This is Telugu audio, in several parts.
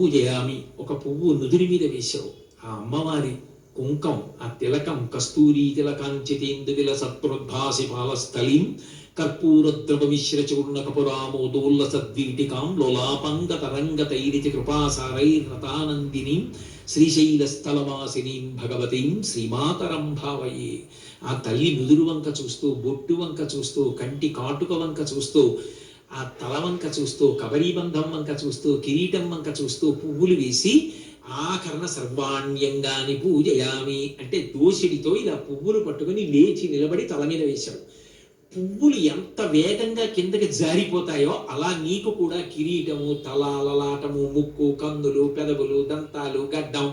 పూజయామి ఒక పువ్వు నుదురి మీద వేశావు. ఆ అమ్మవారి కుంకం ఆ తిలకం కస్తూరీ తిలకాంచితేందు విల సత్ప్రోద్భాసి పాలస్థలీం కర్పూరద్రవ మిశ్ర చూర్ణ కపురామోదోల్ల సద్వీటికాం లోలాపంగ తరంగ తైరితి కృపాసారైర్నతానందినీం శ్రీశైల స్థలవాసినీం భగవతీం శ్రీమాతరం భావయే ఆ తల్లి నుదురు వంక చూస్తూ బొట్టు వంక చూస్తూ కంటి కాటుక వంక చూస్తూ ఆ తల వంక చూస్తూ కబరీబంధం వంక చూస్తూ కిరీటం వంక చూస్తూ పువ్వులు వేసి ఆకరణ సర్వాణ్యంగాని పూజయామి అంటే దోషిడితో ఇలా పువ్వులు పట్టుకొని లేచి నిలబడి తల మీద వేశాడు. పువ్వులు ఎంత వేగంగా కిందకి జారిపోతాయో అలా నీకు కూడా కిరీటము తల లలాటము ముక్కు కందులు పెదవులు దంతాలు గడ్డం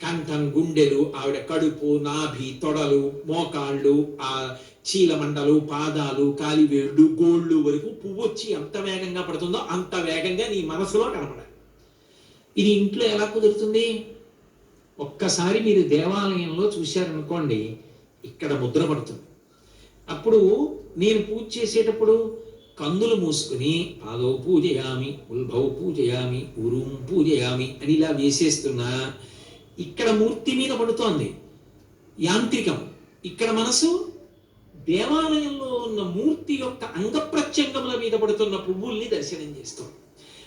కంఠం గుండెలు ఆవిడ కడుపు నాభి తొడలు మోకాళ్ళు ఆ చీలమండలు పాదాలు కాలివేళ్ళు గోళ్ళు వరకు పువ్వు వచ్చి ఎంత వేగంగా పడుతుందో అంత వేగంగా నీ మనసులో కనపడాలి. ఇది ఇంట్లో ఎలా కుదురుతుంది? ఒక్కసారి మీరు దేవాలయంలో చూశారనుకోండి ఇక్కడ ముద్ర పడుతుంది. అప్పుడు నేను పూజ చేసేటప్పుడు కందులు మూసుకుని పాదవు పూజయామి ఉల్భవ్ పూజయామి ఉరుం పూజయామి అని ఇలా వేసేస్తున్నా. ఇక్కడ మూర్తి మీద పడుతోంది. యాంత్రికం. ఇక్కడ మనసు దేవాలయంలో ఉన్న మూర్తి యొక్క అంగ ప్రత్యంగముల మీద పడుతున్న పువ్వుల్ని దర్శనం చేస్తాం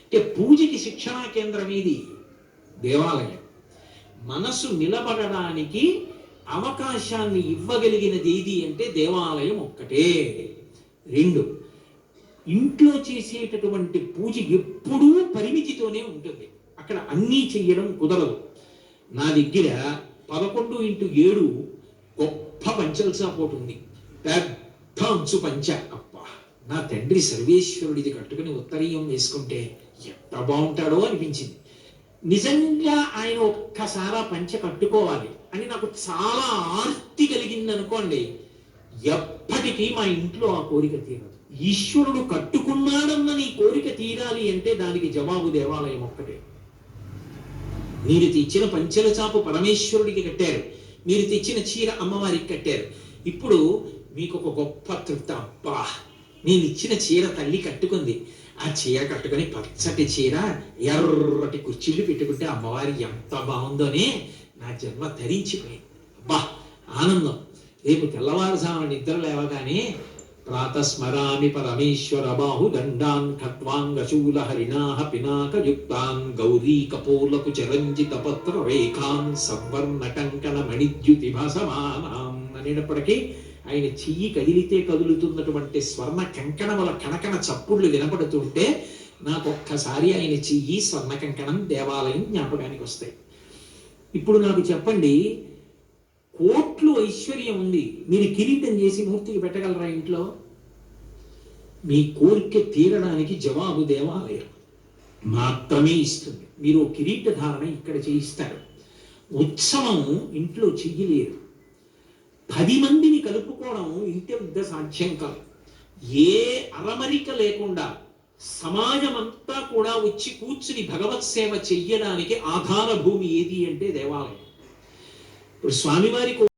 అంటే పూజకి శిక్షణా కేంద్రం ఇది దేవాలయం. మనసు నిలబడడానికి అవకాశాన్ని ఇవ్వగలిగినది ఏది అంటే దేవాలయం ఒక్కటే. రెండు ఇంట్లో చేసేటటువంటి పూజ ఎప్పుడూ పరిమితితోనే ఉంటుంది. అక్కడ అన్నీ చెయ్యడం కుదరదు. నా దగ్గర పదకొండు ఇంటూ ఏడు గొప్ప పంచల్సా పోటు ఉంది. పెద్ద అంచు పంచ. అబ్బా నా తండ్రి సర్వేశ్వరుడిది కట్టుకుని ఉత్తరీయం వేసుకుంటే ఎంత బాగుంటాడో అనిపించింది. నిజంగా ఆయన ఒక్కసారా పంచ కట్టుకోవాలి అని నాకు చాలా ఆర్తి కలిగింది అనుకోండి ఎప్పటికీ మా ఇంట్లో ఆ కోరిక తీరదు. ఈశ్వరుడు కట్టుకున్నాడన్న నీ కోరిక తీరాలి అంటే దానికి జవాబు దేవాలయం ఒక్కటే. మీరు తెచ్చిన పంచెల చాపు పరమేశ్వరుడికి కట్టారు. మీరు తెచ్చిన చీర అమ్మవారికి కట్టారు. ఇప్పుడు మీకు ఒక గొప్ప తృప్తి. అబ్బా నేను ఇచ్చిన చీర తల్లి కట్టుకుంది. ఆ చీర కట్టుకొని పచ్చటి చీర ఎర్రటి కుర్చీలు పెట్టుకుంటే అమ్మవారి ఎంత బాగుందోనే నా జన్మ ధరించిపోయింది అబ్బా ఆనందం. రేపు తెల్లవారుజామున నిద్ర లేవగానే ప్రాతస్మరామి పరమేశ్వర బాహు దండాన్ ఖట్వాంగశూల హరిణాహ పినాకయుక్తాన్ గౌరీ కపోలకు చరంజిత పత్ర రేఖాన్ సవర్ణ కంకణ మణిద్యుతి భాసమానాం అనేటప్పటికీ ఆయన చెయ్యి కదిలితే కదులుతున్నటువంటి స్వర్ణ కంకణముల కనకన చప్పుళ్ళు వినపడుతుంటే నాకొక్కసారి ఆయన చెయ్యి స్వర్ణ కంకణం దేవాలయం జ్ఞాపకానికి వస్తాయి ఇప్పుడు నాకు చెప్పండి కోట్లు ఐశ్వర్యం ఉంది. మీరు కిరీటం చేసి మూర్తికి పెట్టగలరా ఇంట్లో? మీ కోరిక తీరడానికి జవాబు దేవాలయం. మాత్రమే ఇస్తుంది. మీరు ఓ కిరీట ధారణ ఇక్కడ చేయిస్తారు. ఉత్సవం ఇంట్లో చెయ్యలేరు. పది మందిని కలుపుకోవడం ఇంటి వద్ద సాధ్యం కాదు. ఏ అరమరిక లేకుండా సమాజం అంతా కూడా వచ్చి కూర్చుని భగవత్ సేవ చెయ్యడానికి ఆధార భూమి ఏది అంటే దేవాలయం. ఇప్పుడు స్వామివారికి